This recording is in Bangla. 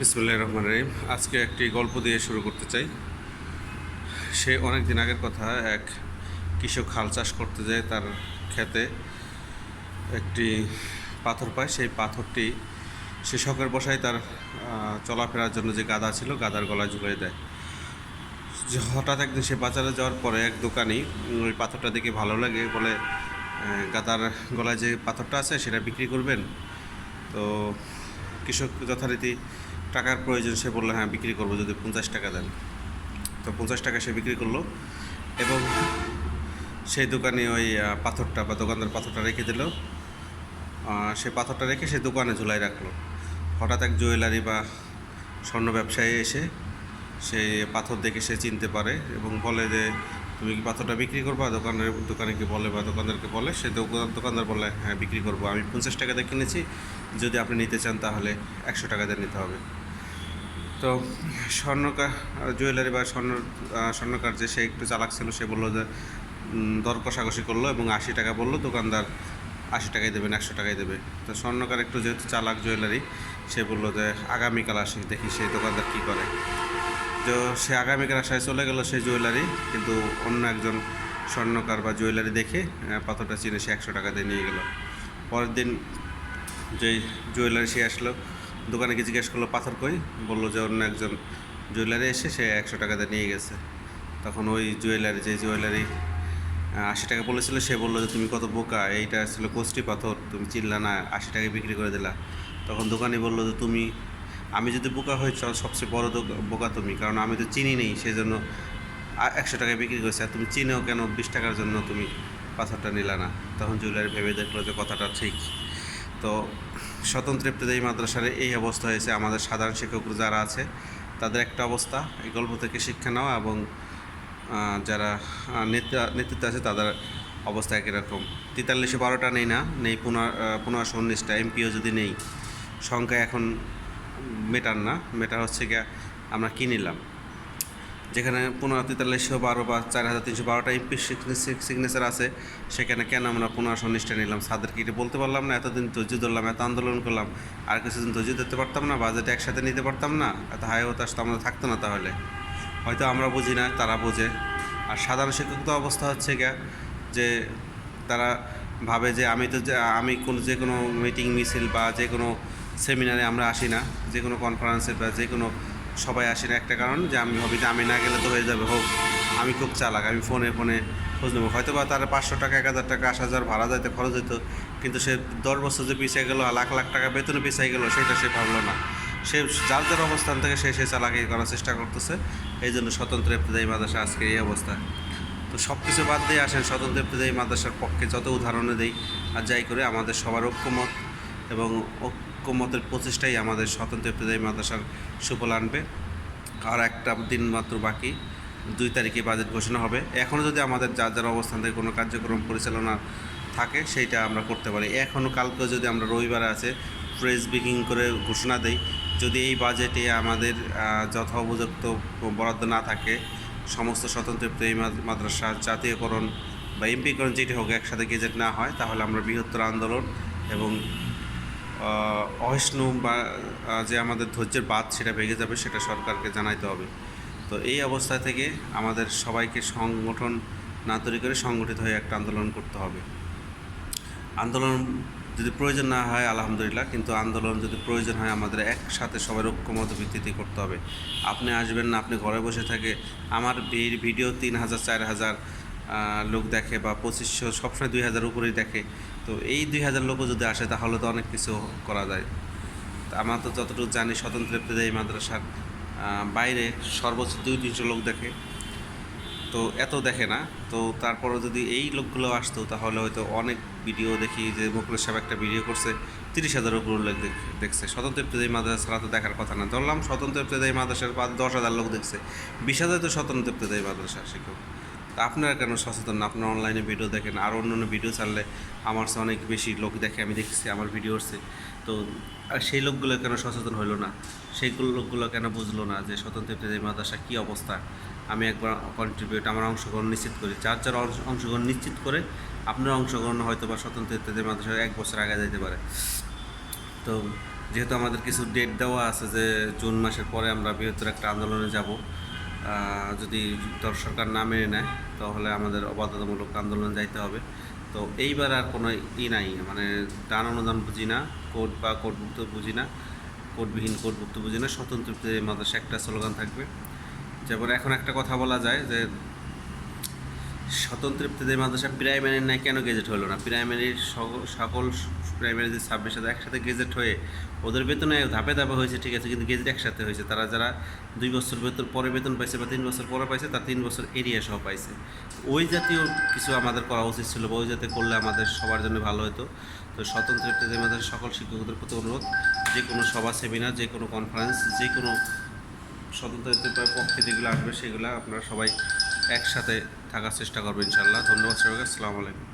বিসমুল্লাহ রহমান রহিম। আজকে একটি গল্প দিয়ে শুরু করতে চাই। সে অনেক দিন আগের কথা, এক কৃষক হাল চাষ করতে যায়, তার ক্ষেতে একটি পাথর পায়। সেই পাথরটি সে শখের বসায় তার চলাফেরার জন্য যে গাদা ছিল, গাদার গলায় ঝুলিয়ে দেয়। যে হঠাৎ একদিন সে বাজারে যাওয়ার পরে এক দোকানি ওই পাথরটা দেখে ভালো লাগে? বলে গাদার গলায় যে পাথরটা আছে, সেটা বিক্রি করবেন? তো কৃষক যথারীতি টাকার প্রয়োজন, সে বলল হ্যাঁ বিক্রি করব, যদি পঞ্চাশ টাকা দেন। তো পঞ্চাশ টাকা সে বিক্রি করল এবং সেই দোকানে ওই পাথরটা বা দোকানদার পাথরটা রেখে দিল। সে পাথরটা রেখে সে দোকানে ঝুলাই রাখল। হঠাৎ এক জুয়েলারি বা স্বর্ণ ব্যবসায়ী এসে সে পাথর দেখে সে চিনতে পারে এবং বলে যে, তুমি কি পাথরটা বিক্রি করবা? দোকানের দোকানেকে বলে বা দোকানদারকে বলে, সে দোকান- দোকানদার বলে হ্যাঁ বিক্রি করব। আমি পঞ্চাশ টাকা দিয়ে কিনেছি। যদি আপনি নিতে চান, তাহলে একশো টাকা দিয়ে নিতে হবে। তো স্বর্ণকার জুয়েলারি বা স্বর্ণ স্বর্ণকার যে সে একটু চালাক ছিল, সে বলল যে দর কষাকষি করল এবং আশি টাকা বলল, দোকানদার আশি টাকাই দেবেন একশো টাকাই দেবে। তো স্বর্ণকার একটু যেহেতু চালাক জুয়েলারি, সে বলল যে, আগামীকাল আসি, দেখি সেই দোকানদার কী করে। তো সে আগামীকাল আসায় চলে গেল সেই জুয়েলারি, কিন্তু অন্য একজন স্বর্ণকার বা জুয়েলারি দেখে পাথরটা চিনে সে একশো টাকা দিয়ে নিয়ে গেল। পরের দিন যে জুয়েলারি সে আসলো দোকানে গিয়ে জিজ্ঞেস করল, পাথর কই? বলল যে, অন্য একজন জুয়েলারি এসে সে একশো টাকাতে নিয়ে গেছে। তখন ওই জুয়েলারি, যে জুয়েলারি আশি টাকা বলেছিল, সে বলল যে, তুমি কত বোকা, এইটা ছিল কোষ্টি পাথর, তুমি চিনলা না, আশি টাকায় বিক্রি করে দিলা। তখন দোকানি বলল যে, তুমি, আমি যদি বোকা হই সবচেয়ে বড় বোকা তুমি, কারণ আমি তো চিনি নেই সেই জন্য একশো টাকায় বিক্রি করেছে, আর তুমি চিনেও কেন, বিশ টাকার জন্য তুমি পাথরটা নিলা না? তখন জুয়েলারি ভেবে দেখল যে, কথাটা ঠিক। তো স্বতন্ত্র ইবতদায়ী মাদ্রাসার এই অবস্থা হয়েছে। আমাদের সাধারণ শিক্ষক যারা আছে, তাদের একটা অবস্থা, এই গল্প থেকে শিক্ষা নেওয়া এবং যারা নেতৃত্বে আছে, তাদের অবস্থা একই রকম। তেতাল্লিশে বারোটা নেই না, নেই পনেরো পনেরোশো উনিশটা, এমপিও যদি নেই, সংখ্যা এখন মেটার না। মেটার হচ্ছে গিয়া আমরা কী নিলাম? যেখানে পনেরো তেতাল্লিশশো বারো বা চার হাজার তিনশো বারোটা এমপি সিগনেচার আছে, সেখানে কেন আমরা পনেরোশো উনিশটা নিলাম? সাদেরকে এটা বলতে পারলাম না, এতদিন ধৈর্য ধরলাম, এত আন্দোলন করলাম, আর কিছুদিন ধৈর্য ধরতে পারতাম না বাজেট একসাথে নিতে পারতাম না, এত হাই হতাশ তো আমাদের থাকতো না তাহলে। হয়তো আমরা বুঝি না, তারা বোঝে। আর সাধারণ শিক্ষক তো অবস্থা হচ্ছে গিয়া যে তারা ভাবে যে আমি তো আমি কোনো যে কোনো মিটিং মিছিল বা যে কোনো সেমিনারে আমরা আসি না, যে কোনো কনফারেন্সে বা যে কোনো সবাই আসি না একটা কারণ যে আমি ভাবি যে আমি না গেলে তো হয়ে যাবে। হোক, আমি খুব চালাক, আমি ফোনে ফোনে খোঁজ নেব। হয়তো বা তার পাঁচশো টাকা, এক হাজার টাকা আশ হাজার ভাড়া যাইতে, খরচ হতো কিন্তু সে দশ বছর যে পিছিয়ে গেলো আর লাখ লাখ টাকা বেতনে পিছিয়ে গেলো, সেটা সে ভাবলো না। সে যার যার অবস্থান থেকে সে সে চালাকি করার চেষ্টা করতেছে। এই জন্য স্বতন্ত্র ইবতদায়ী মাদ্রাসা আজকে এই অবস্থা। তো সব কিছু বাদ দিয়ে আসেন, স্বতন্ত্র ইবতদায়ী মাদ্রাসার পক্ষে যত উদাহরণে দেই আর যাই করে আমাদের সবার ঐক্যমত এবং ঐক্যমতের প্রচেষ্টাই আমাদের স্বতন্ত্র ইবতদায়ী মাদ্রাসার সুফল আনবে। আর একটা দিন মাত্র বাকি দুই তারিখে বাজেট ঘোষণা হবে। এখনও যদি আমাদের যার যার অবস্থান থেকে কোনো কার্যক্রম পরিচালনা থাকে সেইটা আমরা করতে পারি। এখনও কালকে যদি আমরা রবিবারে আছে প্রেস বিকিং করে ঘোষণা দেই যদি এই বাজেটে আমাদের আহ, যথা উপযুক্ত বরাদ্দ না থাকে সমস্ত স্বতন্ত্র এই মাদ্রাসা জাতীয়করণ বা এমপিকরণ যেটি হোক একসাথে গেজেট না হয় তাহলে আমরা বৃহত্তর আন্দোলন এবং অহিষ্ণু বা যে আমাদের ধৈর্যের বাদ সেটা ভেঙে যাবে সেটা সরকারকে জানাইতে হবে। তো এই অবস্থা থেকে আমাদের সবাইকে সংগঠন না তৈরি করে সংগঠিত হয়ে একটা আন্দোলন করতে হবে। আন্দোলন যদি প্রয়োজন না হয়, আলহামদুলিল্লাহ, কিন্তু আন্দোলন যদি প্রয়োজন হয়, আমাদের একসাথে সবার ঐক্যমত ভিত্তিতে করতে হবে। আপনি আসবেন না, আপনি ঘরে বসে থাকে। আমার ভিডিও তিন হাজার, চার হাজার লোক দেখে বা পঁচিশশো, সবসময় দুই হাজার উপরেই দেখে। তো এই দুই হাজার লোকও যদি আসে, তাহলে তো অনেক কিছু করা যায়। তা আমরা তো যতটুকু জানি, স্বতন্ত্র ইবতদায়ী মাদ্রাসার বাইরে সর্বোচ্চ দুই তিনশো লোক দেখে। তো এত দেখে না। তো তারপরও যদি এই লোকগুলো আসতো, তাহলে হয়তো অনেক ভিডিও দেখি যে মুকুলের সাহেব একটা ভিডিও করছে, তিরিশ হাজার উপর লোক দেখছে। স্বতন্ত্র ইবতদায়ী মাদ্রাসা ছাড়া তো দেখার কথা না। ধরলাম স্বতন্ত্র ইবতদায়ী মাদ্রাসার বাদ দশ হাজার লোক দেখছে। বিশ হাজার তো স্বতন্ত্র ইবতদায়ী মাদ্রাসা শিক্ষক আপনারা কেন সচেতন না? আপনারা অনলাইনে ভিডিও দেখেন, আর অন্য অন্য ভিডিও ছাড়লে আমার চেয়ে অনেক বেশি লোক দেখে আমি দেখছি আমার ভিডিও হচ্ছে তো, আর সেই লোকগুলো কেন সচেতন হলো না? সেইগুলো লোকগুলো কেন বুঝলো না যে স্বতন্ত্র ইবতদায়ী মাদ্রাসা, কী অবস্থা? আমি একবার কন্ট্রিবিউট আমার অংশগ্রহণ নিশ্চিত করি। যার যার অংশগ্রহণ নিশ্চিত করে, আপনার অংশগ্রহণ হয়তো বা স্বতন্ত্র ইত্যাদি মাদ্রাসায় এক বছর আগে যেতে পারে। তো, যেহেতু আমাদের কিছু ডেট দেওয়া আছে যে জুন মাসের পরে আমরা বৃহত্তর একটা আন্দোলনে যাব যদি সরকার না মেনে নেয়, তাহলে আমাদের অবাধ্যতামূলক আন্দোলন যাইতে হবে। তো এইবার আর কোনো ই নাই মানে দান অনুদান বুঝি না কোর্ট বা কোর্টভুক্ত বুঝি না কোর্টবিহীন কোর্টভুক্ত বুঝি না, স্বতন্ত্র মাদ্রাসা একটা স্লোগান থাকবে। যেমন এখন একটা কথা বলা যায় যে স্বতন্ত্র ইফতেদায়ী মাদ্রাসা প্রাইমারির নাই, কেন গেজেট হলো না? প্রাইমারির সকল প্রাইমারি যে ছাব্বিশ হাজার একসাথে গেজেট হয়ে ওদের বেতনে ধাপে ধাপে হয়েছে, ঠিক আছে, কিন্তু গেজেট একসাথে হয়েছে। তারা যারা দুই বছর বেতন, পরে বেতন পাইছে বা তিন বছর পরে পাইছে, তার তিন বছর এরিয়া সহ পাইছে। ওই জাতীয় কিছু আমাদের করা উচিত ছিল, বা ওই জাতীয় করলে আমাদের সবার জন্য ভালো হতো। তো স্বতন্ত্র ইফতেদায়ী মাদ্রাসা সকল শিক্ষকদের প্রতি অনুরোধ, যে কোনো সভা সেমিনার যে কোনো কনফারেন্স যে কোনো স্বতন্ত্র পক্ষে যেগুলো আসবে, সেগুলো আপনারা সবাই একসাথে থাকার চেষ্টা করব ইনশাল্লাহ। ধন্যবাদ সবাইকে আসসালামু আলাইকুম।